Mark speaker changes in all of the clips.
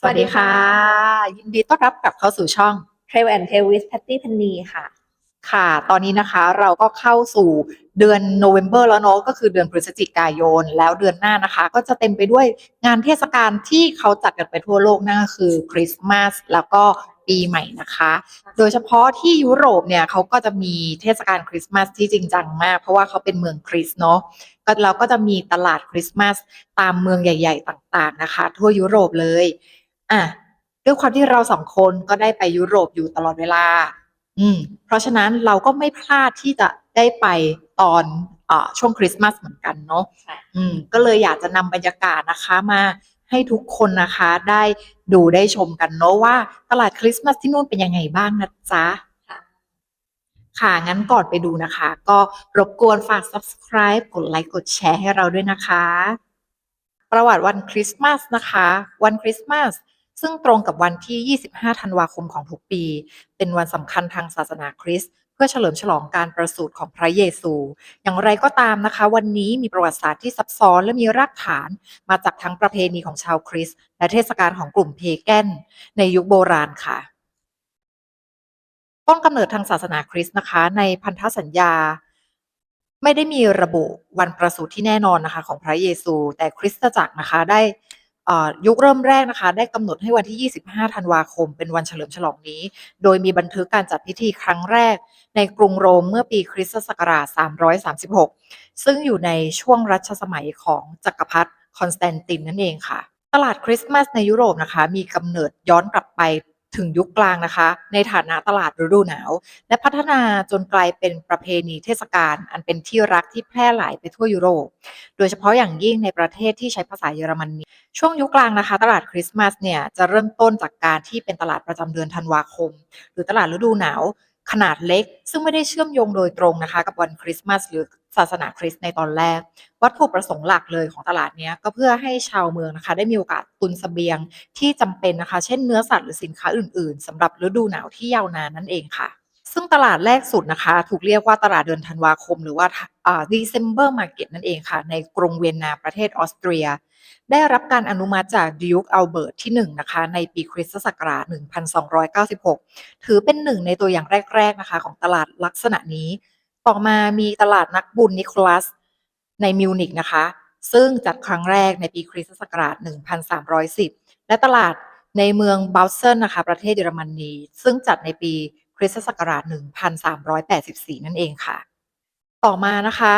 Speaker 1: สวัสดีค่ะ ยินดีต้อนรับกลับเข้าสู่ช่อง
Speaker 2: Trail and Tail with Patty Penny ค่ะ
Speaker 1: ค่ะ ตอนนี้นะคะเราก็เข้าสู่เดือนโนเวม ber แล้วเนาะก็คือเดือนพฤศจิกายน แล้วเดือนหน้านะคะ ก็จะเต็มไปด้วยงานเทศกาลที่เขาจัดกันไปทั่วโลกนั่นก็คือคริสต์มาสแล้วก็ปีใหม่นะคะ โดยเฉพาะที่ยุโรปเนี่ยเขาก็จะมีเทศกาลคริสต์มาสที่จริงจังมาก เพราะว่าเขาเป็นเมืองคริสต์เนาะก็เราก็จะมีตลาดคริสต์มาสตามเมืองใหญ่ ๆ ต่างๆนะคะ ทั่วยุโรปเลย อะด้วยความที่เราสองคนก็ได้ไปยุโรปอยู่ตลอดเวลา อืม เพราะฉะนั้นเราก็ไม่พลาดที่จะได้ไปตอนเอ่อช่วงคริสต์มาสเหมือนกันเนาะ
Speaker 2: ค่ะ
Speaker 1: อืม ก็เลยอยากจะนำบรรยากาศนะคะมาให้ทุกคนนะคะได้ดูได้ชมกันเนาะว่าตลาดคริสต์มาสที่นู่นเป็นยังไงบ้างนะจ๊ะ
Speaker 2: ค่ะ
Speaker 1: ค่ะงั้นก่อนไปดูนะคะ ก็รบกวนฝาก subscribe กดไลค์กดแชร์ให้เราด้วยนะคะ ประวัติวันคริสต์มาสนะคะ วันคริสต์มาส ซึ่งตรงกับวันที่ 25 ธันวาคมของทุกปี เป็นวันสำคัญทางศาสนาคริสต์เพื่อเฉลิมฉลองการประสูติของพระเยซู อย่างไรก็ตามนะคะ วันนี้มีประวัติศาสตร์ที่ซับซ้อนและมีรากฐาน มาจากทั้งประเพณีของชาวคริสต์และเทศกาลของกลุ่มเพแกนในยุคโบราณค่ะต้นกำเนิดทางศาสนาคริสต์นะคะ ในพันธสัญญา ไม่ได้มีระบุวันประสูติที่แน่นอนนะคะ ของพระเยซู แต่คริสตจักรนะคะได้ ยุคเริ่มแรกนะคะ ได้กำหนดให้วันที่ 25 ธันวาคม เป็นวันเฉลิมฉลองนี้ โดยมีบันทึกการจัดพิธีครั้งแรก ในกรุงโรมเมื่อปีคริสตศักราช 336 ซึ่งอยู่ในช่วงรัชสมัยของจักรพรรดิคอนสแตนตินนั่นเองค่ะ ตลาดคริสต์มาสในยุโรปนะคะ มีกำเนิดย้อนกลับไป ถึงยุคกลางนะคะ ในฐานะตลาดฤดูหนาว และพัฒนาจนกลายเป็นประเพณีเทศกาลอันเป็นที่รักที่แพร่หลายไปทั่วยุโรป โดยเฉพาะอย่างยิ่งในประเทศที่ใช้ภาษาเยอรมนีช่วงยุคกลางนะคะ ตลาดคริสต์มาสเนี่ยจะเริ่มต้นจากการที่เป็นตลาดประจำเดือนธันวาคม หรือตลาดฤดูหนาว ขนาดเล็ก ซึ่งไม่ได้เชื่อมโยงโดยตรงนะคะ กับวันคริสต์มาสหรือศาสนาคริสต์ในตอนแรก วัตถุประสงค์หลักเลยของตลาดนี้ก็เพื่อให้ชาวเมืองนะคะ ได้มีโอกาสตุนสเสบียงที่จำเป็นนะคะ เช่นเนื้อสัตว์หรือสินค้าอื่น ๆสำหรับฤดูหนาวที่ยาวนานนั่นเองค่ะ ซึ่งตลาดแรกสุดนะคะ ถูกเรียกว่าตลาดเดือนธันวาคม หรือว่า December Market นั่นเองค่ะ ในกรุงเวียนนาประเทศออสเตรีย ได้รับการอนุมัติจากดิวกอัลเบิร์ตที่1นะคะในปีคริสตศักราช 1296 ถือเป็นหนึ่งในตัวอย่างแรก ๆ นะคะ ของตลาดลักษณะนี้ ต่อมามีตลาดนักบุญนิโคลัสในมิวนิกนะคะ ซึ่งจัดครั้งแรกในปีคริสตศักราช 1310 และตลาดในเมืองบัลเซนนะคะ ประเทศเยอรมนี ซึ่งจัดในปี คริสตศักราช 1384 นั่นเองค่ะ ต่อมานะคะ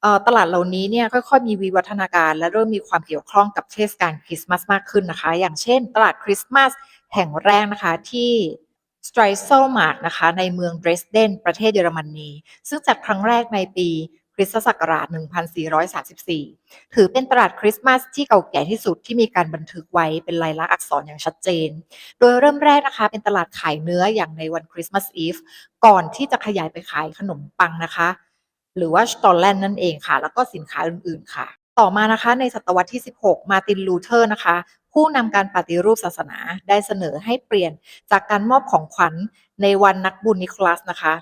Speaker 1: เอ่อตลาดเหล่านี้เนี่ยค่อยๆมีวิวัฒนาการ และเริ่มมีความเกี่ยวข้องกับเทศกาลคริสต์มาสมากขึ้นนะคะ อย่างเช่น ตลาดคริสต์มาสแห่งแรกนะคะที่สไตรเซลมาร์กนะคะในเมืองเดรสเดนประเทศเยอรมนีซึ่งจัดครั้งแรกในปี ริสตศักราช 1434 ถือเป็นตลาดคริสต์มาสที่เก่าแก่ที่สุดที่มีการบันทึกไว้เป็นลายลักษณ์อักษรอย่างชัดเจน โดยเริ่มแรกนะคะ เป็นตลาดขายเนื้ออย่างในวันคริสต์มาสอีฟก่อนที่จะขยายไปขายขนมปังนะคะ หรือว่าสตอลแลนนั่นเองค่ะ แล้วก็สินค้าอื่นๆค่ะ ต่อมานะคะในศตวรรษที่ 16 มาตินลูเทอร์นะคะผู้นำการปฏิรูปศาสนาได้เสนอให้เปลี่ยนจากการมอบของขวัญในวันนักบุญนิโคลัสนะคะ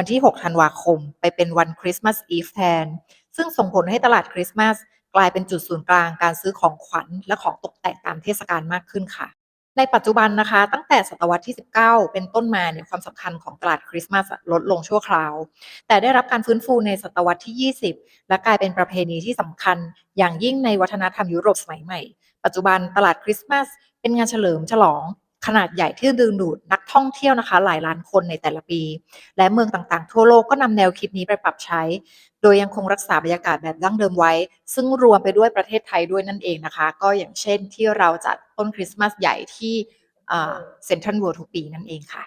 Speaker 1: วันที่ 6 ธันวาคม ไปเป็นวันคริสต์มาสอีฟแทน ซึ่งส่งผลให้ตลาดคริสต์มาสกลายเป็นจุดศูนย์กลางการซื้อของขวัญและของตกแต่งตามเทศกาลมากขึ้นค่ะ ในปัจจุบันนะคะ ตั้งแต่ศตวรรษที่ 19 เป็นต้นมาเนี่ยความสำคัญของตลาดคริสต์มาสลดลงชั่วคราว แต่ได้รับการฟื้นฟูในศตวรรษที่ 20 และกลายเป็นประเพณีที่สำคัญ อย่างยิ่งในวัฒนธรรมยุโรปสมัยใหม่ ปัจจุบันตลาดคริสต์มาสเป็นงานเฉลิมฉลอง ขนาดใหญ่ที่ดึงดูดนักท่องเที่ยวนะคะ หลายล้านคนในแต่ละปี และเมืองต่างๆ ทั่วโลกก็นำแนวคิดนี้ไปปรับใช้ โดยยังคงรักษาบรรยากาศแบบดั้งเดิมไว้ ซึ่งรวมไปด้วยประเทศไทยด้วยนั่นเองนะคะ ก็อย่างเช่นที่เราจัดต้นคริสต์มาสใหญ่ที่เซ็นทรัลเวิลด์ทุกปีนั่นเองค่ะ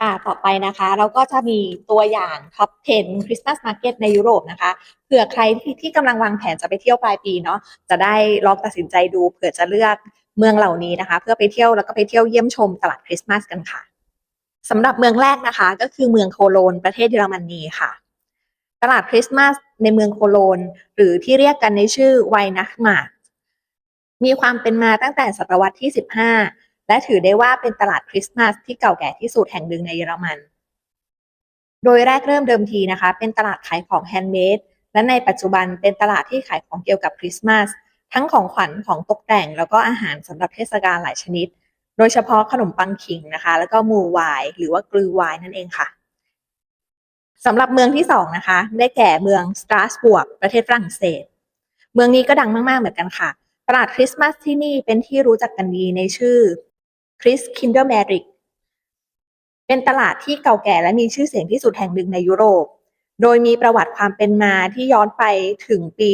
Speaker 2: ค่ะ ต่อไปนะคะเราก็จะมีตัวอย่างท็อป 10 Christmas Market ในยุโรปนะคะ เผื่อใครที่ที่กำลังวางแผนจะไปเที่ยวปลายปีเนาะ จะได้ลองตัดสินใจดู เผื่อจะเลือก เมืองเหล่านี้นะคะ เพื่อไปเที่ยวแล้วก็ไปเที่ยวเยี่ยมชมตลาดคริสต์มาสกันค่ะสำหรับเมืองแรกนะคะ ก็คือเมืองโคโลนประเทศเยอรมนีค่ะ ตลาดคริสต์มาสในเมืองโคโลน หรือที่เรียกกันในชื่อไวนักมาร์มีความเป็นมาตั้งแต่ศตวรรษที่ 15 และถือได้ว่าเป็นตลาดคริสต์มาสที่เก่าแก่ที่สุดแห่งหนึ่งในเยอรมัน โดยแรกเริ่มเดิมทีนะคะ เป็นตลาดขายของแฮนด์เมดและในปัจจุบันเป็นตลาดที่ขายของเกี่ยวกับคริสต์มาส ทั้งของขวัญของตกแต่งแล้วก็อาหารสำหรับเทศกาลหลายชนิด โดยเฉพาะขนมปังขิงนะคะ แล้วก็มูวน์หรือว่ากลือวน์นั่นเองค่ะสำหรับเมืองที่สองนะคะ ได้แก่เมืองสตราสบวร์กประเทศฝรั่งเศส เมืองนี้ก็ดังมาก ๆ เหมือนกันค่ะ ตลาดคริสต์มาสที่นี่เป็นที่รู้จักกันดีในชื่อคริสคินเดอร์แมริกเป็นตลาดที่เก่าแก่และมีชื่อเสียงที่สุดแห่งหนึ่งในยุโรป โดยมีประวัติความเป็นมาที่ย้อนไปถึงปี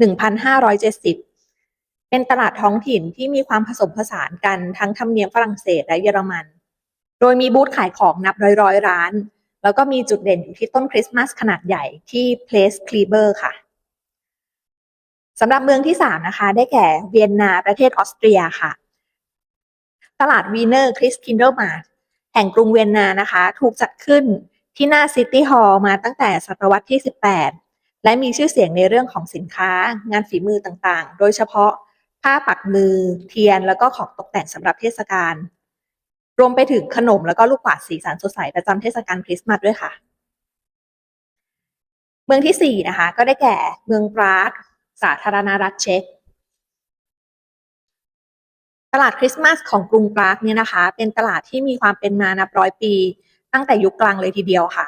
Speaker 2: 1570 เป็นตลาดท้องถิ่นที่มีความผสมผสานกันทั้งธรรมเนียมฝรั่งเศสและเยอรมัน โดยมีบูธขายของนับร้อยๆร้าน แล้วก็มีจุดเด่นอยู่ที่ต้นคริสต์มาสขนาดใหญ่ที่ Place Kleber ค่ะสำหรับเมืองที่ 3 นะคะ ได้แก่เวียนนาประเทศออสเตรียค่ะ ตลาดวีเนอร์คริสคินเดอร์มาร์แห่งกรุงเวียนนานะคะ ถูกจัดขึ้นที่หน้าซิตี้ฮอลล์มาตั้งแต่ศตวรรษที่ 18 และมีชื่อเสียงในเรื่องของสินค้า งานฝีมือต่างๆ โดยเฉพาะผ้าปักมือ เทียนแล้วก็ของตกแต่งสำหรับเทศกาลรวมไปถึงขนมแล้วก็ลูกกวาดสีสันสดใสประจำเทศกาลคริสต์มาสด้วยค่ะ เมืองที่ 4 นะคะ ก็ได้แก่เมืองปรากสาธารณรัฐเช็กตลาดคริสต์มาสของกรุงปรากเนี่ยนะคะ เป็นตลาดที่มีความเป็นมานับร้อยปี ตั้งแต่ยุคกลางเลยทีเดียวค่ะ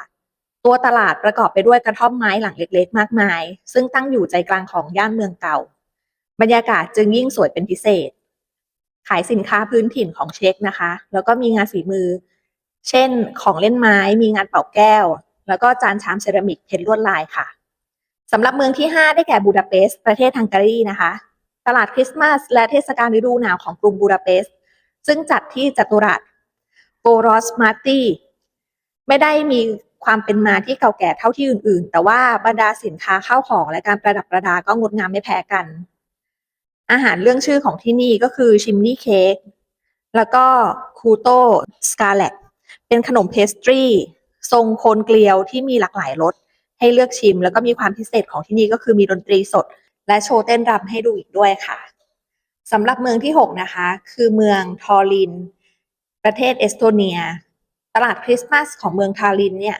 Speaker 2: ตัวตลาดประกอบไปด้วยกระท่อมไม้หลังเล็กๆ มากมาย ซึ่งตั้งอยู่ใจกลางของย่านเมืองเก่า บรรยากาศจึงยิ่งสวยเป็นพิเศษ ขายสินค้าพื้นถิ่นของเช็กนะคะ แล้วก็มีงานฝีมือ เช่นของเล่นไม้ มีงานเป่าแก้ว แล้วก็จานชามเซรามิกเพ้นลวดลายค่ะสำหรับเมืองที่ 5 ได้แก่บูดาเปสต์ประเทศฮังการีนะคะ ตลาดคริสต์มาสและเทศกาลฤดูหนาวของกรุงบูดาเปสต์ซึ่งจัดที่จัตุรัสโกรอสมาร์ตีไม่ได้มี ความเป็นมาที่เก่าแก่เท่าที่อื่น ๆ แต่ว่าบรรดาสินค้าข้าวของและการประดับประดาก็งดงามไม่แพ้กัน อาหารเรื่องชื่อของที่นี่ก็คือชิมนี่เค้กแล้วก็คูโตสกาเลตเป็นขนมเพสตรีทรงโคนเกลียวที่มีหลากหลายรสให้เลือกชิม แล้วก็มีความพิเศษของที่นี่ก็คือมีดนตรีสด และโชว์เต้นรำให้ดูอีกด้วยค่ะสำหรับเมืองที่ 6 นะคะ คือเมืองทอริน ประเทศเอสโตเนีย ตลาดคริสต์มาสของเมืองทารินเนี่ย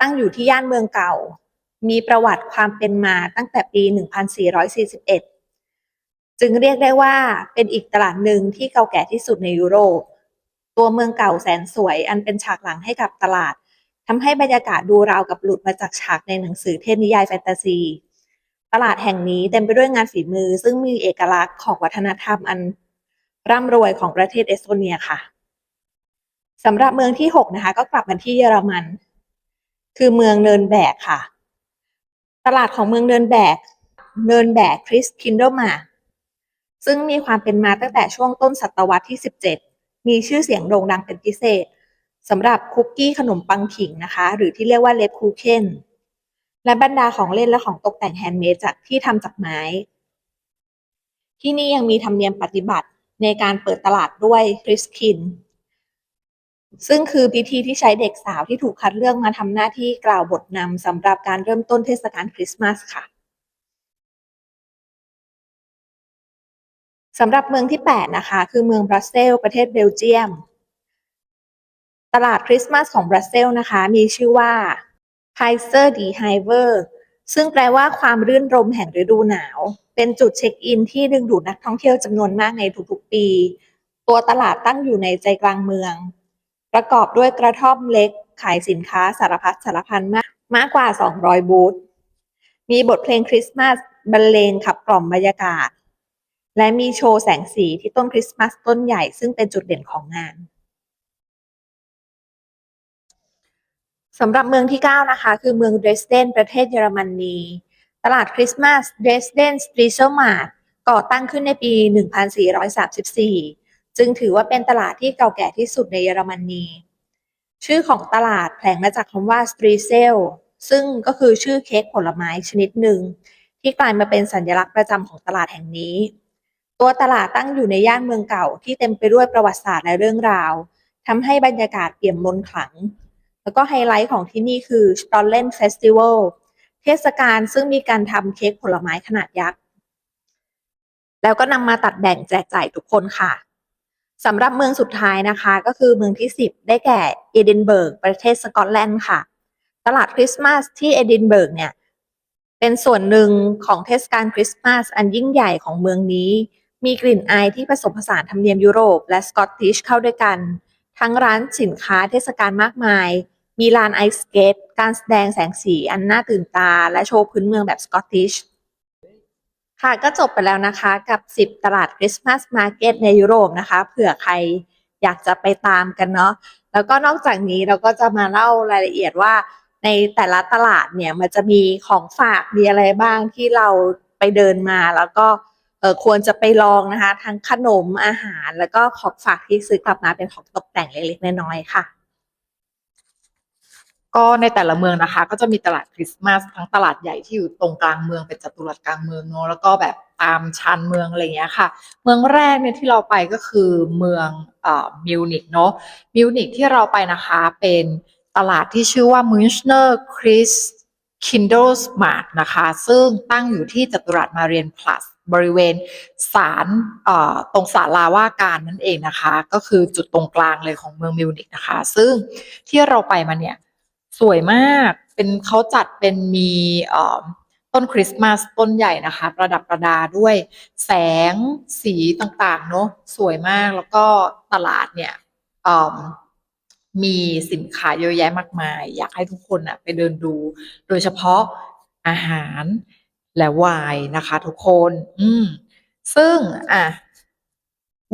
Speaker 2: ตั้งอยู่ที่ย่านเมืองเก่า มีประวัติความเป็นมาตั้งแต่ปี 1441 จึงเรียกได้ว่าเป็นอีกตลาดหนึ่งที่เก่าแก่ที่สุดในยุโรป ตัวเมืองเก่าแสนสวยอันเป็นฉากหลังให้กับตลาดทำให้บรรยากาศดูราวกับหลุดมาจากฉากในหนังสือเทพนิยายแฟนตาซี ตลาดแห่งนี้เต็มไปด้วยงานฝีมือ ซึ่งมีเอกลักษณ์ของวัฒนธรรมอันร่ำรวยของประเทศเอสโตเนียค่ะ สำหรับเมืองที่6นะคะ ก็กลับมาที่เยอรมัน คือเมืองเนินแบกค่ะ ตลาดของเมืองเนินแบก เนินแบกคริสคินเดอร์มา ซึ่งมีความเป็นมาตั้งแต่ช่วงต้นศตวรรษที่ 17 มีชื่อเสียงโด่งดังเป็นพิเศษสำหรับคุกกี้ขนมปังขิงนะคะ หรือที่เรียกว่าเลดคูเคนและบรรดาของเล่นและของตกแต่งแฮนด์เมดจากที่ทำจากไม้ ที่นี่ยังมีธรรมเนียมปฏิบัติในการเปิดตลาดด้วยคริสคิน ซึ่งคือพิธีที่ใช้เด็กสาวที่ถูกคัดเลือกมาทำหน้าที่กล่าวบทนำสำหรับการเริ่มต้นเทศกาลคริสต์มาสค่ะสำหรับเมืองที่ 8 นะคะ คือเมืองบรัสเซลประเทศเบลเยียม ตลาดคริสต์มาสของบรัสเซลนะคะ มีชื่อว่า k a i s e r d i h i v e r ซึ่งแปลว่าความรื่นรมแห่งฤดูหนาว เป็นจุดเช็คอินที่ดึงดูดนักท่องเที่ยวจำนวนมากในทุกๆปี ตัวตลาดตั้งอยู่ในใจกลางเมือง ประกอบด้วยกระท่อมเล็ก ขายสินค้าสารพัดสารพันมากมากกว่า 200 บูธ มีบทเพลงคริสต์มาสบรรเลงขับกล่อมบรรยากาศ และมีโชว์แสงสีที่ต้นคริสต์มาสต้นใหญ่ซึ่งเป็นจุดเด่นของงานสำหรับเมืองที่ 9 นะคะ คือเมืองเดรสเดนประเทศเยอรมนีตลาดคริสต์มาสเดรสเดนสตรีเซลมาร์ก่อตั้งขึ้นในปี 1434 จึงถือว่าเป็นตลาดที่เก่าแก่ที่สุดในเยอรมนีชื่อของตลาดแผลงมาจากคำว่าสตรีเซลซึ่งก็คือชื่อเค้กผลไม้ชนิดหนึ่ง ที่กลายมาเป็นสัญลักษณ์ประจำของตลาดแห่งนี้ ตัวตลาดตั้งอยู่ในย่านเมืองเก่าที่เต็มไปด้วยประวัติศาสตร์และเรื่องราวทำให้บรรยากาศเปี่ยมมนขลัง แล้วก็ไฮไลท์ของที่นี่คือ s t o l l e n Festival เทศกาลซึ่งมีการทำเค้กผลไม้ขนาดยักษ์ แล้วก็นำมาตัดแบ่งแจกจ่ายทุกคนค่ะ สำหรับเมืองสุดท้ายนะคะ ก็คือเมืองที่ 10 ได้แก่เอดินเบิร์กประเทศสกอตแลนด์ค่ะ ตลาดคริสต์มาสที่เอดินเบิร์กเนี่ยเป็นส่วนหนึ่งของเทศกาลคริสต์มาสอันยิ่งใหญ่ของเมืองนี้ มีกลิ่นอายที่ผสมผสานธรรมเนียมยุโรป และสกอตติชเข้าด้วยกัน ทั้งร้านสินค้าเทศกาลมากมาย มีลานไอสเกตการแสดงแสงสีอันน่าตื่นตา และโชว์พื้นเมืองแบบสกอตติช ค่ะก็จบไปแล้วนะคะกับ 10 ตลาดคริสต์มาสมาร์เก็ตในยุโรปนะคะ เผื่อใครอยากจะไปตามกันเนาะแล้วก็นอกจากนี้เราก็จะมาเล่ารายละเอียดว่า ในแต่ละตลาดเนี่ยมันจะมีของฝากมีอะไรบ้างที่เราไปเดินมา แล้วก็เออควรจะไปลองนะคะ ทั้งขนมอาหาร แล้วก็ของฝากที่ซื้อกลับมาเป็นของตกแต่งเล็กๆน้อยๆค่ะ
Speaker 1: ก็ในแต่ละเมืองนะคะ ก็จะมีตลาดคริสต์มาสทั้งตลาดใหญ่ที่อยู่ตรงกลางเมืองเป็นจัตุรัสกลางเมืองเนาะแล้วก็แบบตามชานเมืองอะไรเงี้ยค่ะ เมืองแรกเนี่ยที่เราไปก็คือเมืองเอ่อมิวนิกเนาะมิวนิกที่เราไปนะคะเป็นตลาดที่ชื่อว่ามิชเนอร์คริสคินโดสมาร์ทนะคะ ซึ่งตั้งอยู่ที่จัตุรัสมาเรียนพลัสบริเวณศาลเอ่อตรงศาลาว่าการนั่นเองนะคะ ก็คือจุดตรงกลางเลยของเมืองมิวนิกนะคะ ซึ่งที่เราไปมาเนี่ย สวยมากเป็นเขาจัดเป็นมีต้นคริสต์มาสต้นใหญ่นะคะ ประดับประดาด้วยแสงสีต่างๆเนอะสวยมากแล้วก็ตลาดเนี่ยมมีสินค้าเยอะแยะมากมาย อยากให้ทุกคนน่ะไปเดินดู โดยเฉพาะอาหารและไวน์นะคะทุกคน อืมซึ่งอะ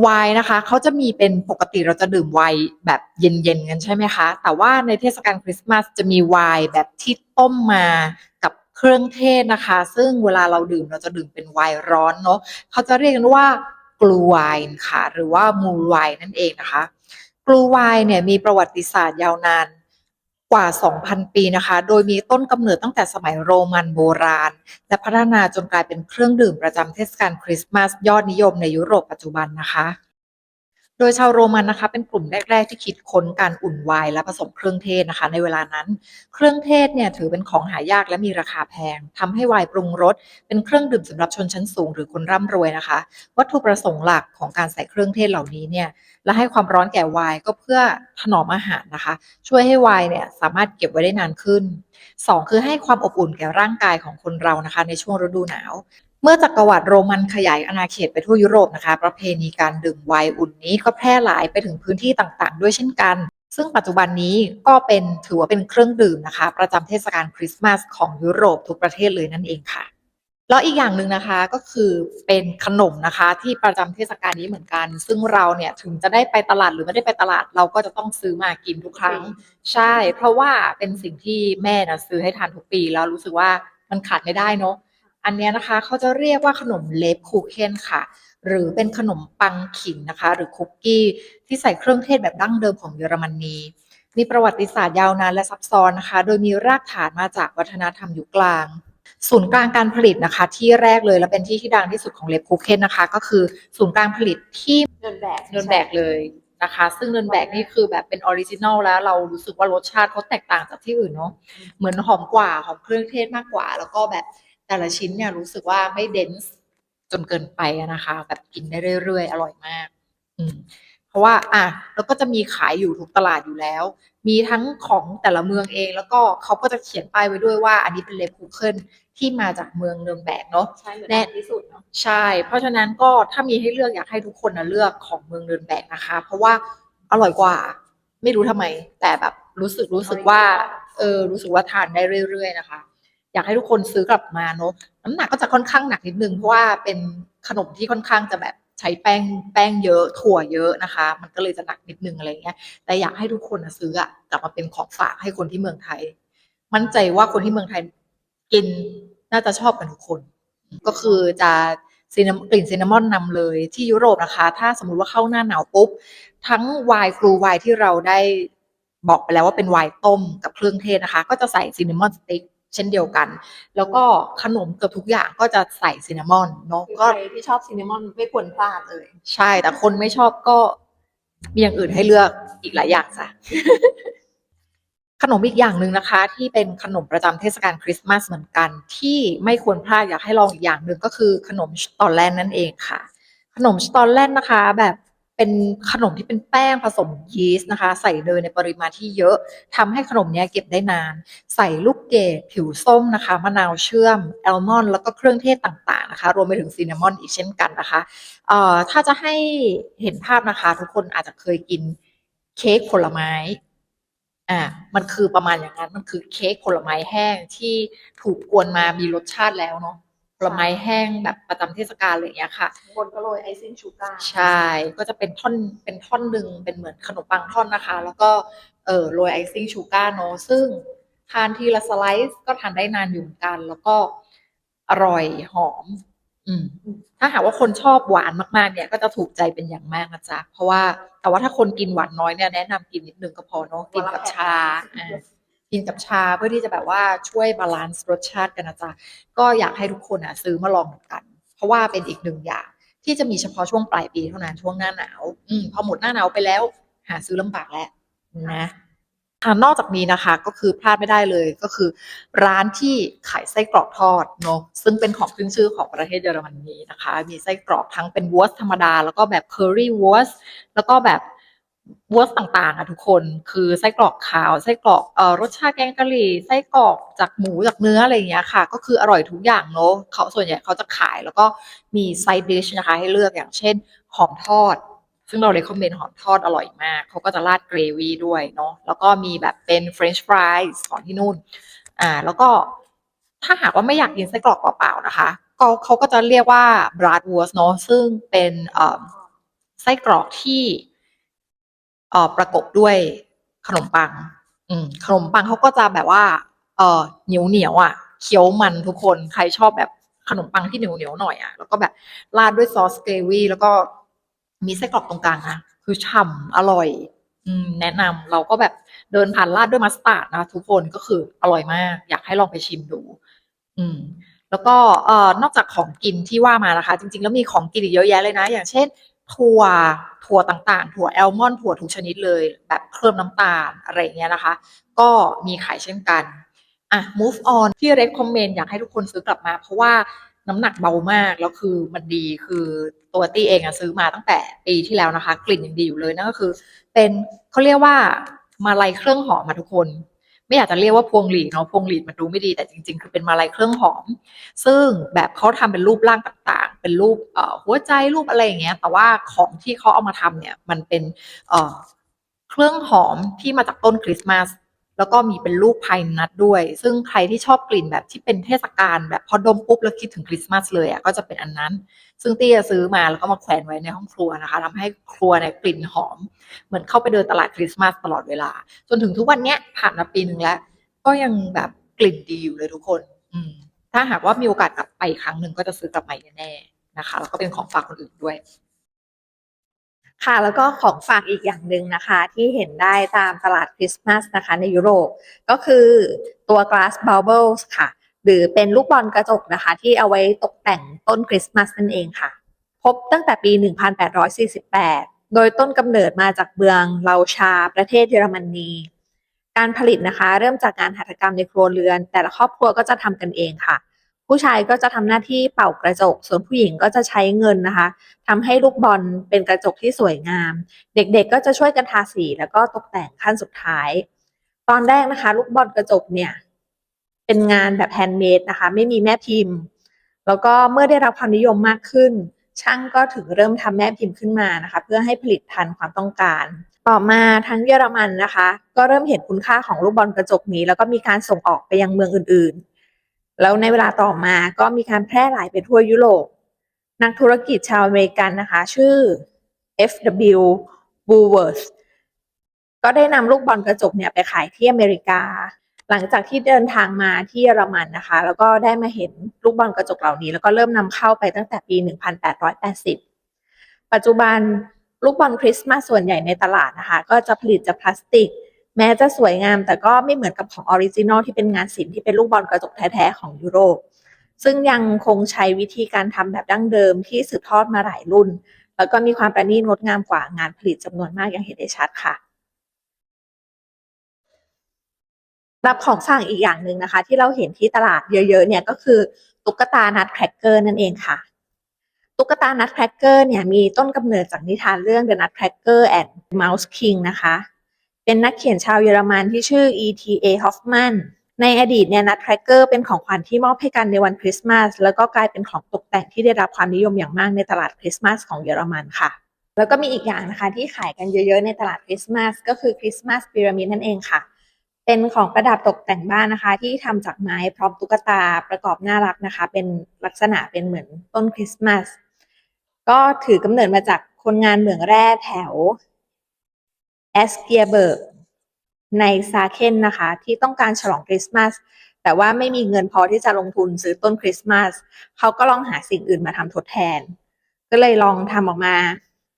Speaker 1: ไวน์นะคะเขาจะมีเป็นปกติเราจะดื่มไวน์แบบเย็นๆกันใช่ไหมคะ แต่ว่าในเทศกาลคริสต์มาสจะมีไวน์แบบที่ต้มมากับเครื่องเทศนะคะ ซึ่งเวลาเราดื่มเราจะดื่มเป็นไวน์ร้อนเนาะเขาจะเรียกกันว่ากลูไวน์ค่ะ หรือว่ามูลไวน์นั่นเองนะคะกลูไวน์เนี่ยมีประวัติศาสตร์ยาวนาน กว่า 2,000 ปีนะคะ โดยมีต้นกำเนิดตั้งแต่สมัยโรมันโบราณ และพัฒนาจนกลายเป็นเครื่องดื่มประจำเทศกาลคริสต์มาสยอดนิยมในยุโรปปัจจุบันนะคะ โดยชาวโรมันนะคะ เป็นกลุ่มแรก ๆ ที่คิดค้นการอุ่นไวน์และผสมเครื่องเทศนะคะ ในเวลานั้น เครื่องเทศเนี่ยถือเป็นของหายากและมีราคาแพงทำให้ไวน์ปรุงรสเป็นเครื่องดื่มสำหรับชนชั้นสูงหรือคนร่ำรวยนะคะ วัตถุประสงค์หลักของการใส่เครื่องเทศเหล่านี้เนี่ยและให้ความร้อนแก่ไวน์ก็เพื่อถนอมอาหารนะคะ ช่วยให้ไวน์เนี่ยสามารถเก็บไว้ได้นานขึ้น 2 คือให้ความอบอุ่นแก่ร่างกายของคนเรานะคะ ในช่วงฤดูหนาว เมื่อจักรวรรดิโรมันขยายอาณาเขตไปทั่วยุโรปนะคะ ประเพณีการดื่มไวน์อุ่นนี้ก็แพร่หลายไปถึงพื้นที่ต่างๆ ด้วยเช่นกัน ซึ่งปัจจุบันนี้ก็เป็นถือว่าเป็นเครื่องดื่มนะคะ ประจำเทศกาลคริสต์มาสของยุโรปทุกประเทศเลยนั่นเองค่ะแล้วอีกอย่างหนึ่งนะคะก็คือเป็นขนมนะคะที่ประจำเทศกาลนี้เหมือนกัน ซึ่งเราเนี่ยถึงจะได้ไปตลาดหรือไม่ได้ไปตลาดเราก็จะต้องซื้อมากินทุกครั้ง ใช่ เพราะว่าเป็นสิ่งที่แม่นะซื้อให้ทานทุกปีแล้วรู้สึกว่ามันขาดไม่ได้เนาะ อันนี้นะคะเขาจะเรียกว่าขนมเลฟคูเคนค่ะ หรือเป็นขนมปังขิงนะคะ หรือคุกกี้ที่ใส่เครื่องเทศแบบดั้งเดิมของเยอรมนีมีประวัติศาสตร์ยาวนานและซับซ้อนนะคะ โดยมีรากฐานมาจากวัฒนธรรมยุคกลาง ศูนย์กลางการผลิตนะคะ ที่แรกเลยและเป็นที่ที่ดังที่สุดของเลฟคูเคนนะคะ ก็คือศูนย์กลางผลิตที่
Speaker 2: เดินแบบ
Speaker 1: เนินแบกเลยนะคะ ซึ่งเนินแบกนี่คือแบบเป็นออริจินอลแล้วเรารู้สึกว่ารสชาติเขาแตกต่างจากที่อื่นเนาะเหมือนหอมกว่าหอมเครื่องเทศมากกว่า แล้วก็แบบ แต่ละชิ้นเนี่ยรู้สึกว่าไม่เดนส์จนเกินไปอะนะคะ แบบกินได้เรื่อยๆ อร่อยมาก อืมเพราะว่า อะแล้วก็จะมีขายอยู่ทุกตลาดอยู่แล้ว มีทั้งของแต่ละเมืองเอง แล้วก็เขาก็จะเขียนป้ายไว้ด้วยว่า อันนี้เป็นเลฟคูเคิลที่มาจากเมืองเนินแบกเนาะ
Speaker 2: ใช่เหมือน
Speaker 1: แน่
Speaker 2: ที่สุดเนาะ
Speaker 1: ใช่ เพราะฉะนั้นก็ถ้ามีให้เลือกอยากให้ทุกคนนะเลือกของเมืองเดินแบกนะคะ เพราะว่าอร่อยกว่า ไม่รู้ทำไม แต่แบบรู้สึกรู้สึกว่า เออ รู้สึกว่าทานได้เรื่อยๆนะคะ อยากให้ทุกคนซื้อกลับมาเนอะน้ำหนักก็จะค่อนข้างหนักนิดนึงเพราะว่าเป็นขนมที่ค่อนข้างจะแบบใช้แป้งแป้งเยอะถั่วเยอะนะคะ มันก็เลยจะหนักนิดนึงอะไรเงี้ย แต่อยากให้ทุกคนนะซื้ออะกลับมาเป็นของฝากให้คนที่เมืองไทย มั่นใจว่าคนที่เมืองไทยกินน่าจะชอบกันทุกคน ก็คือจะซินนามกลิ่นซินนามอนนำเลยที่ยุโรปนะคะ ถ้าสมมุติว่าเข้าหน้าหนาวปุ๊บ ทั้งไวน์ครูไวน์ที่เราได้บอกไปแล้วว่าเป็นไวน์ต้มกับเครื่องเทศนะคะ ก็จะใส่ซินนามอนสติ๊ก เช่นเดียวกัน แล้วก็ขนมเกือบทุกอย่างก็จะใส่ซินนามอนเนาะ
Speaker 2: คือ
Speaker 1: ก็
Speaker 2: ใครที่ชอบซินนามอนไม่ควรพลาดเลย
Speaker 1: ใช่ แต่คนไม่ชอบก็มีอย่างอื่นให้เลือกอีกหลายอย่างจ้ะขนมอีกอย่างหนึ่งนะคะ ที่เป็นขนมประจำเทศกาลคริสต์มาสเหมือนกัน ที่ไม่ควรพลาดอยากให้ลองอีกอย่างหนึ่งก็คือขนมสตอลแลนด์นั่นเองค่ะ ขนมสตอลแลนด์นะคะ แบบ เป็นขนมที่เป็นแป้งผสมยีสต์นะคะ ใส่เนยในปริมาณที่เยอะทำให้ขนมเนี้ยเก็บได้นาน ใส่ลูกเกดผิวส้มนะคะ มะนาวเชื่อมแอลมอนด์แล้วก็เครื่องเทศต่างๆนะคะ รวมไปถึงซินนามอนอีกเช่นกันนะคะเอ่อถ้าจะให้เห็นภาพนะคะ ทุกคนอาจจะเคยกินเค้กผลไม้อ่ามันคือประมาณอย่างนั้น มันคือเค้กผลไม้แห้งที่ถูกกวนมามีรสชาติแล้วเนาะ ผลไม้แห้งแบบประจำเทศกาลอะไรอย่างเงี้ยค่ะ
Speaker 2: บนก็โรยไอซิ่งชูการ์
Speaker 1: ใช่ ก็จะเป็นท่อนเป็นท่อนหนึ่งเป็นเหมือนขนมปังท่อนนะคะ แล้วก็เอ่อโรยไอซิ่งชูการ์เนาะซึ่งทานทีละสไลซ์ก็ทานได้นานอยู่เหมือนกัน แล้วก็อร่อยหอม อืม ถ้าหากว่าคนชอบหวานมากๆ เนี่ย ก็จะถูกใจเป็นอย่างมากนะจ๊ะเพราะว่าแต่ว่าถ้าคนกินหวานน้อยเนี่ยแนะนำกินนิดนึงก็พอเนาะกินกับชาอ่า กินกับชาเพื่อที่จะแบบว่าช่วยบาลานซ์รสชาติกันนะจ๊ะก็อยากให้ทุกคนอะซื้อมาลองเหมือนกัน เพราะว่าเป็นอีกหนึ่งอย่าง ที่จะมีเฉพาะช่วงปลายปีเท่านั้นช่วงหน้าหนาว อืมพอหมดหน้าหนาวไปแล้ว หาซื้อลำบากแล้วนะค่ะนอกจากนี้นะคะก็คือพลาดไม่ได้เลยก็คือ ร้านที่ขายไส้กรอกทอดเนาะซึ่งเป็นของขึ้นชื่อของประเทศเยอรมนีนะคะ มีไส้กรอกทั้งเป็นวอสธรรมดา แล้วก็แบบเคอรี่วอสแล้วก็แบบ วอสต่างๆอะทุกคนคือไส้กรอกขาวไส้กรอกเอ่อรสชาติแกงกะหรี่ไส้กรอกจากหมูจากเนื้ออะไรอย่างเงี้ยค่ะ ก็คืออร่อยทุกอย่างเนาะเขาส่วนใหญ่เขาจะขายแล้วก็มีไซด์ดิชนะคะให้เลือกอย่างเช่นหอมทอด ซึ่งเราเลยคอมเมนต์หอมทอดอร่อยมากเขาก็จะราดเกรวี่ด้วยเนาะแล้วก็มีแบบเป็นเฟรนช์ฟรายส์ของที่นู่นอ่าแล้วก็ถ้าหากว่าไม่อยากกินไส้กรอกเปล่าๆนะคะก็เขาก็จะเรียกว่าบรัดวอสเนาะซึ่งเป็นเอ่อไส้กรอกที่ เอ่อประกบด้วยขนมปัง อืมขนมปังเขาก็จะแบบว่า เอ่อเหนียวเหนียวๆอะเคี้ยวมันทุกคนใครชอบแบบขนมปังที่เหนียวเหนียวๆหน่อยอะแล้วก็แบบราดด้วยซอสเกรวี่แล้วก็มีไส้กรอกตรงกลางนะคือฉ่ำอร่อย อืมแนะนำเราก็แบบเดินผ่านราดด้วยมัสตาร์ดนะทุกคนก็คืออร่อยมาก อยากให้ลองไปชิมดู อืมแล้วก็เอ่อนอกจากของกินที่ว่ามานะคะ จริง ๆ แล้วมีของกินอีกเยอะแยะเลยนะ อย่างเช่น ถั่วถั่วต่างๆ ถั่วแอลมอนถั่วทุกชนิดเลย แบบเคลือบน้ำตาลอะไรเงี้ยนะคะ ก็มีขายเช่นกันอะ move on ที่ recommend อยากให้ทุกคนซื้อกลับมา เพราะว่าน้ำหนักเบามาก แล้วคือมันดีคือตัวตี้เองอะซื้อมาตั้งแต่ปีที่แล้วนะคะ กลิ่นยังดีอยู่เลยนั่นก็คือ เป็นเขาเรียกว่ามาลัยเครื่องหอมมาทุกคน ไม่อยากจะเรียกว่าพวงหลีดเนาะพวงหลีดมันดูไม่ดีแต่จริง ๆ คือเป็นมาลัยเครื่องหอม ซึ่งแบบเขาทำเป็นรูปร่างต่างๆ เป็นรูปหัวใจรูปอะไรอย่างเงี้ย แต่ว่าของที่เขาเอามาทำเนี่ยมันเป็นเครื่องหอมที่มาจากต้นคริสต์มาส แล้วก็มีเป็นรูปพายนัทด้วย ซึ่งใครที่ชอบกลิ่นแบบที่เป็นเทศกาลแบบพอดมปุ๊บแล้วคิดถึงคริสต์มาสเลยอะก็จะเป็นอันนั้น ซึ่งเตี้ยซื้อมาแล้วก็มาแขวนไว้ในห้องครัวนะคะทำให้ครัวเนี่ยกลิ่นหอม เหมือนเข้าไปเดินตลาดคริสต์มาสตลอดเวลา จนถึงทุกวันเนี้ยผ่านมาปีหนึ่งแล้ว ก็ยังแบบกลิ่นดีอยู่เลยทุกคน อืมถ้าหากว่ามีโอกาสกลับไปครั้งหนึ่งก็จะซื้อกลับมาแน่ๆนะคะ แล้วก็เป็นของฝากคนอื่นด้วย
Speaker 2: ค่ะแล้วก็ของฝากอีกอย่างหนึ่งนะคะ ที่เห็นได้ตามตลาดคริสต์มาสนะคะในยุโรป ก็คือตัว glass bubbles ค่ะ หรือเป็นลูกบอลกระจกนะคะ ที่เอาไว้ตกแต่งต้นคริสต์มาสนั่นเองค่ะ พบตั้งแต่ปี 1848 โดยต้นกำเนิดมาจากเมืองเลาชาประเทศเยอรมนี การผลิตนะคะ เริ่มจากงานหัตถกรรมในครัวเรือน แต่ละครอบครัวก็จะทำกันเองค่ะ ผู้ชายก็จะทำหน้าที่เป่ากระจก ส่วนผู้หญิงก็จะใช้เงินนะคะทำให้ลูกบอลเป็นกระจกที่สวยงาม เด็กๆก็จะช่วยกันทาสีแล้วก็ตกแต่งขั้นสุดท้าย ตอนแรกนะคะ ลูกบอลกระจกเนี่ย เป็นงานแบบแฮนด์เมดนะคะ ไม่มีแม่พิมพ์ แล้วก็เมื่อได้รับความนิยมมากขึ้น ช่างก็ถึงเริ่มทำแม่พิมพ์ขึ้นมานะคะ เพื่อให้ผลิตทันความต้องการต่อมาทั้งเยอรมันนะคะ ก็เริ่มเห็นคุณค่าของลูกบอลกระจกนี้ แล้วก็มีการส่งออกไปยังเมืองอื่นๆ แล้วในเวลาต่อมาก็มีการแพร่หลายไปทั่วยุโรป นักธุรกิจชาวอเมริกันนะคะ ชื่อ F.W. Woolworth ก็ได้นำลูกบอลกระจกเนี่ยไปขายที่อเมริกา หลังจากที่เดินทางมาที่เยอรมันนะคะ แล้วก็ได้มาเห็นลูกบอลกระจกเหล่านี้ แล้วก็เริ่มนำเข้าไปตั้งแต่ปี 1880 ปัจจุบันลูกบอลคริสต์มาสส่วนใหญ่ในตลาดนะคะ ก็จะผลิตจากพลาสติก แม้จะสวยงามแต่ก็ไม่เหมือนกับของออริจินอลที่เป็นงานศิลป์ที่เป็นลูกบอลกระจกแท้ๆของยุโรป ซึ่งยังคงใช้วิธีการทำแบบดั้งเดิมที่สืบทอดมาหลายรุ่น แล้วก็มีความประณีตงดงามกว่างานผลิตจำนวนมากอย่างเห็นได้ชัดค่ะรับของสั่งอีกอย่างหนึ่งนะคะ ที่เราเห็นที่ตลาดเยอะๆเนี่ยก็คือตุ๊กตานัดแครกเกอร์นั่นเองค่ะ ตุ๊กตา Nutcracker เนี่ยมีต้นกำเนิดจากนิทานเรื่อง The Nutcracker and Mouse King นะคะ เป็นนักเขียนชาวเยอรมันที่ชื่อ E.T.A. Hoffman ในอดีตเนี่ย Nutcracker เป็นของขวัญที่มอบให้กันในวันคริสต์มาสแล้วก็กลายเป็นของตกแต่งที่ได้รับความนิยมอย่างมากในตลาดคริสต์มาสของเยอรมันค่ะ แล้วก็มีอีกอย่างนะคะที่ขายกันเยอะๆในตลาดคริสต์มาสก็คือคริสต์มาสพีระมิดนั่นเองค่ะ เป็นของประดับตกแต่งบ้านนะคะ ที่ทำจากไม้พร้อมตุ๊กตาประกอบน่ารักนะคะ เป็นลักษณะเป็นเหมือนต้นคริสต์มาสก็ถือกำเนิดมาจากคนงานเหมืองแร่แถว แอสเกียเบิร์กในซาเคนนะคะ ที่ต้องการฉลองคริสต์มาสแต่ว่าไม่มีเงินพอที่จะลงทุนซื้อต้นคริสต์มาสเขาก็ลองหาสิ่งอื่นมาทำทดแทน ก็เลยลองทำออกมา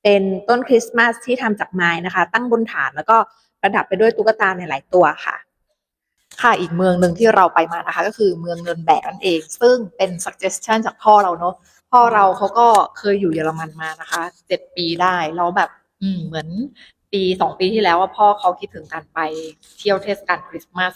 Speaker 2: เป็นต้นคริสต์มาสที่ทำจากไม้นะคะ ตั้งบนฐานแล้วก็ประดับไปด้วยตุ๊กตาในหลายตัวค่ะ
Speaker 1: ค่ะอีกเมืองหนึ่งที่เราไปมานะคะ ก็คือเมืองเนินแบกนั่นเอง ซึ่งเป็น suggestion จากพ่อเราเนอะพ่อเราเขาก็เคยอยู่เยอรมันมานะคะเจ็ดปีได้แล้วแบบอืมเหมือน ปีสองปีที่แล้วว่าพ่อเขาคิดถึงการไปเที่ยวเทศกาลคริสต์มาส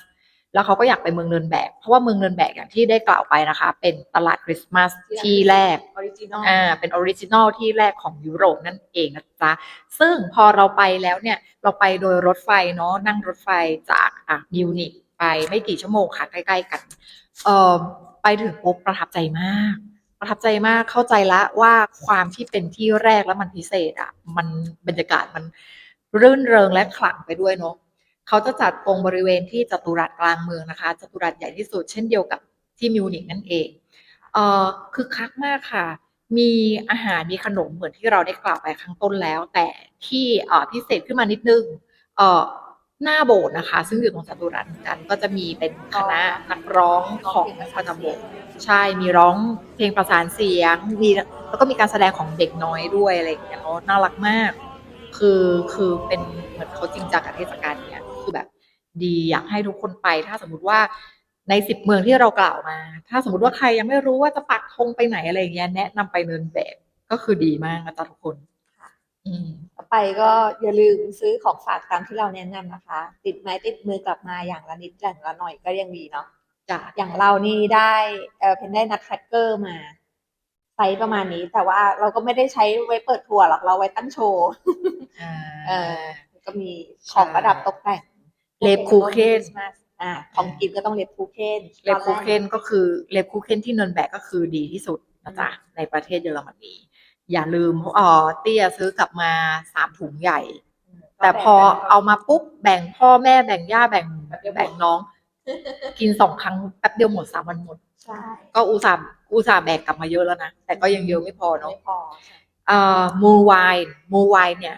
Speaker 1: แล้วเขาก็อยากไปเมืองเนินแบก เพราะว่าเมืองเนินแบกอย่างที่ได้กล่าวไปนะคะ เป็นตลาดคริสต์มาสที่แรก
Speaker 2: ออริจินอล
Speaker 1: อ่าเป็นออริจินอลที่แรกของยุโรปนั่นเองนะจ๊ะซึ่งพอเราไปแล้วเนี่ยเราไปโดยรถไฟเนาะนั่งรถไฟจากอะมิวนิกไปไม่กี่ชั่วโมงค่ะใกล้ๆกันเอ่อไปถึงปุ๊บประทับใจมาก ประทับใจมากเข้าใจละว่าความที่เป็นที่แรกแล้วมันพิเศษอะมันบรรยากาศมัน รื่นเริงและขลังไปด้วยเนาะเขาจะจัดตรงบริเวณที่จัตุรัสกลางเมืองนะคะจัตุรัสใหญ่ที่สุดเช่นเดียวกับที่มิวนิกนั่นเองเอ่อคือคักมากค่ะ มีอาหารมีขนมเหมือนที่เราได้กล่าวไปข้างต้นแล้ว แต่ที่เอ่อพิเศษขึ้นมานิดนึงเอ่อหน้าโบสถ์นะคะ ซึ่งอยู่ตรงจัตุรัสนกันก็จะมีเป็นคณะนักร้องของประจำโบสถ์ใช่มีร้องเพลงประสานเสียงมีแล้วก็มีการแสดงของเด็กน้อยด้วยอะไรอย่างเงี้ยเนาน่ารักมาก คือคือเป็นเหมือนเขาจริงจังกับเทศกาลเนี้ยคือแบบดีอยากให้ทุกคนไป ถ้าสมมติว่าในสิบเมืองที่เรากล่าวมา ถ้าสมมติว่าใครยังไม่รู้ว่าจะปักธงไปไหนอะไรอย่างเงี้ยแนะนำไปเนินแบบก็คือดีมากนะจ๊ะทุกคน
Speaker 2: ค่ะ
Speaker 1: อืม
Speaker 2: ต่อไปก็อย่าลืมซื้อของฝากตามที่เราแนะนำนะคะ ติดไม้ติดมือกลับมาอย่างละนิดอย่างละหน่อยก็ยังดีเนาะ
Speaker 1: จ้ะ
Speaker 2: อย่างเรานี่ได้เออเพนได้นัทแครกเกอร์มา ไซส์ประมาณนี้ แต่ว่าเราก็ไม่ได้ใช้ไว้เปิดทัวร์หรอกเราไว้ตั้งโชว์
Speaker 1: อ่า
Speaker 2: เออก็มีของประดับตกแต่ง
Speaker 1: เลฟคูเคน
Speaker 2: อ่าของกินก็ต้องเลฟคูเคน
Speaker 1: เลฟคูเคนก็คือเลฟคูเคนที่เนินแบกก็คือดีที่สุดนะจ๊ะในประเทศเยอรมนีอย่าลืมเอ๋อเตี้ยซื้อกลับมาสามถุงใหญ่ แต่พอเอามาปุ๊บแบ่งพ่อแม่แบ่งย่าแบ่งแบ่งน้อง กินสองครั้งแป๊บเดียวหมดสามวันหมด
Speaker 2: ใช่
Speaker 1: ก็อุตส่าห์ อุตส่าห์แบกกลับมาเยอะแล้วนะ แต่ก็ยังเยอะไม่พอเนาะ
Speaker 2: ไม่พอใช่
Speaker 1: เอ่อมูไวน์มูไวน์เนี่ย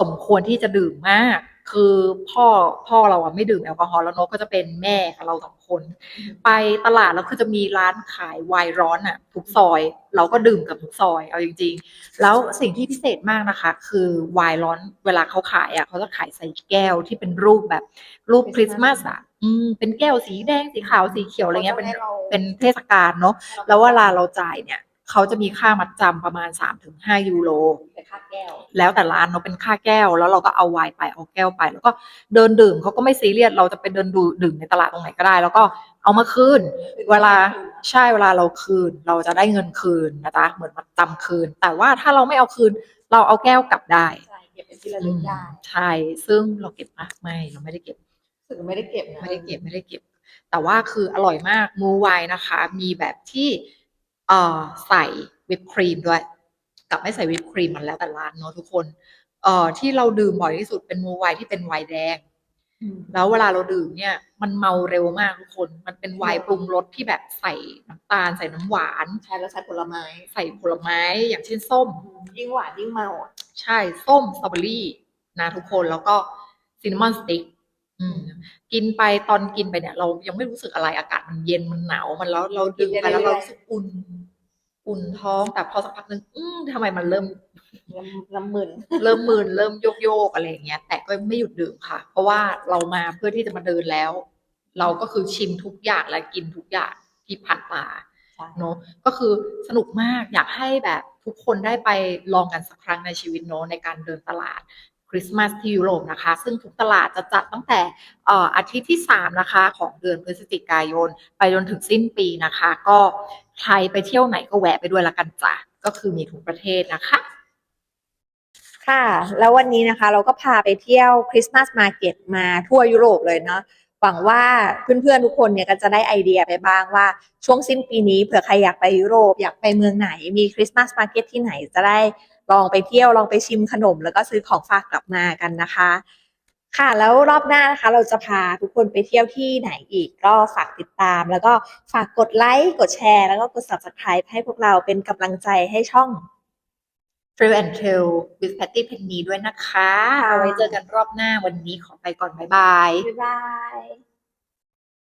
Speaker 1: สมควรที่จะดื่มมาก คือพ่อพ่อเราอะไม่ดื่มแอลกอฮอล์แล้วเนอะก็จะเป็นแม่กับเราสองคน ไปตลาดแล้วคือจะมีร้านขายไวน์ร้อนอะทุกซอย เราก็ดื่มกับทุกซอย เอาจริง ๆ แล้วสิ่งที่พิเศษมากนะคะ คือไวน์ร้อนเวลาเขาขายอะเขาจะขายใส่แก้วที่เป็นรูปแบบรูปคริสต์มาสอะ อืมเป็นแก้วสีแดงสีขาวสีเขียวอะไรเงี้ยเป็นเป็นเทศกาลเนาะแล้วเวลาเราจ่ายเนี่ยเขาจะมีค่ามัดจำประมาณ 3-5 ยูโร
Speaker 2: เป็นค่าแก้ว
Speaker 1: แล้วแต่ร้านเนาะเป็นค่าแก้ว แล้วเราก็เอาไวน์ไปเอาแก้วไป แล้วก็เดินดื่มเขาก็ไม่ซีเรียสเราจะไปเดินดูดื่มในตลาดตรงไหนก็ได้ แล้วก็เอามาคืนเวลาใช่เวลาเราคืน เราจะได้เงินคืนนะจ๊ะเหมือนมัดจำคืน แต่ว่าถ้าเราไม่เอาคืน เราเอาแก้วกลับได้
Speaker 2: ใช่เก็บเป็นที่ระลึกได้
Speaker 1: ใช่ซึ่งเราเก็บปะไม่เราไม่ได้เก็บ
Speaker 2: รู้ สึกไม่ได้เก็บนะ
Speaker 1: ไม่ได้เก็บไม่ได้เก็บ แต่ว่าคืออร่อยมากมูไวน์นะคะ มีแบบที่เอ่อใส่วิปครีมด้วยกับไม่ใส่วิปครีมมันแล้วแต่ร้านเนาะทุกคน เอ่อที่เราดื่มบ่อยที่สุดเป็นมูไวน์ที่เป็นไวน์แดง
Speaker 2: อืม
Speaker 1: แล้วเวลาเราดื่มเนี่ย มันเมาเร็วมากทุกคน มันเป็นไวน์ปรุงรสที่แบบใส่น้ำตาลใส่น้ำหวาน
Speaker 2: ใช่แล้วใช้ผลไม้
Speaker 1: ใส่ผลไม้อย่างเช่นส้ม
Speaker 2: ยิ่งหวานยิ่งเมาอะ
Speaker 1: ใช่ส้มสตรอเบอรี่นะทุกคนแล้วก็ซินนามอนสติ๊กอืม กินไปตอนกินไปเนี่ย เรายังไม่รู้สึกอะไรอากาศมันเย็นมันหนาวมันแล้วเราดื่มไปแล้วเรารู้สึกอุ่น อุ่นท้องแต่พอสักพักหนึ่งอืมทำไมมันเริ่ม
Speaker 2: น้ำน้ำมึน
Speaker 1: เริ่มมึนเริ่มโยกโยกๆอะไรอย่างเงี้ย แต่ก็ไม่หยุดดื่มค่ะ เพราะว่าเรามาเพื่อที่จะมาเดินแล้ว เราก็คือชิมทุกอย่างและกินทุกอย่างที่ผ่านตา
Speaker 2: ใช่
Speaker 1: เนอะก็คือสนุกมากอยากให้แบบทุกคนได้ไปลองกันสักครั้งในชีวิตเนอะในการเดินตลาด คริสต์มาสที่ยุโรปนะคะ ซึ่งทุกตลาดจะจัดตั้งแต่อ่ออาทิตย์ที่ 3 นะคะ ของเดือนพฤศจิกายน ไปจนถึงสิ้นปีนะคะ ก็ใครไปเที่ยวไหนก็แวะไปด้วยละกันจ้ะก็คือมีทุกประเทศนะคะ
Speaker 2: ค่ะ แล้ววันนี้นะคะเราก็พาไปเที่ยวคริสต์มาสมาร์เก็ตมาทั่วยุโรปเลยเนาะหวังว่าเพื่อนๆทุกคนเนี่ยก็จะได้ไอเดียไปบ้างว่าช่วงสิ้นปีนี้เผื่อใครอยากไปยุโรปอยากไปเมืองไหน มีคริสต์มาสมาร์เก็ตที่ไหนจะได้ ลองไปเที่ยวลองไปชิมขนม แล้วก็ซื้อของฝากกลับมากันนะคะ ค่ะแล้วรอบหน้านะคะ เราจะพาทุกคนไปเที่ยวที่ไหนอีกก็ฝากติดตาม แล้วก็ฝากกดไลค์กดแชร์ แล้วก็กด subscribe ให้พวกเราเป็นกำลังใจให้ช่อง
Speaker 1: Trail and Trail with Patty Penny ด้วยนะคะ
Speaker 2: ค่ะ
Speaker 1: เอาไว้เจอกันรอบหน้าวันนี้ขอไปก่อน บ๊ายบาย
Speaker 2: บ๊ายบาย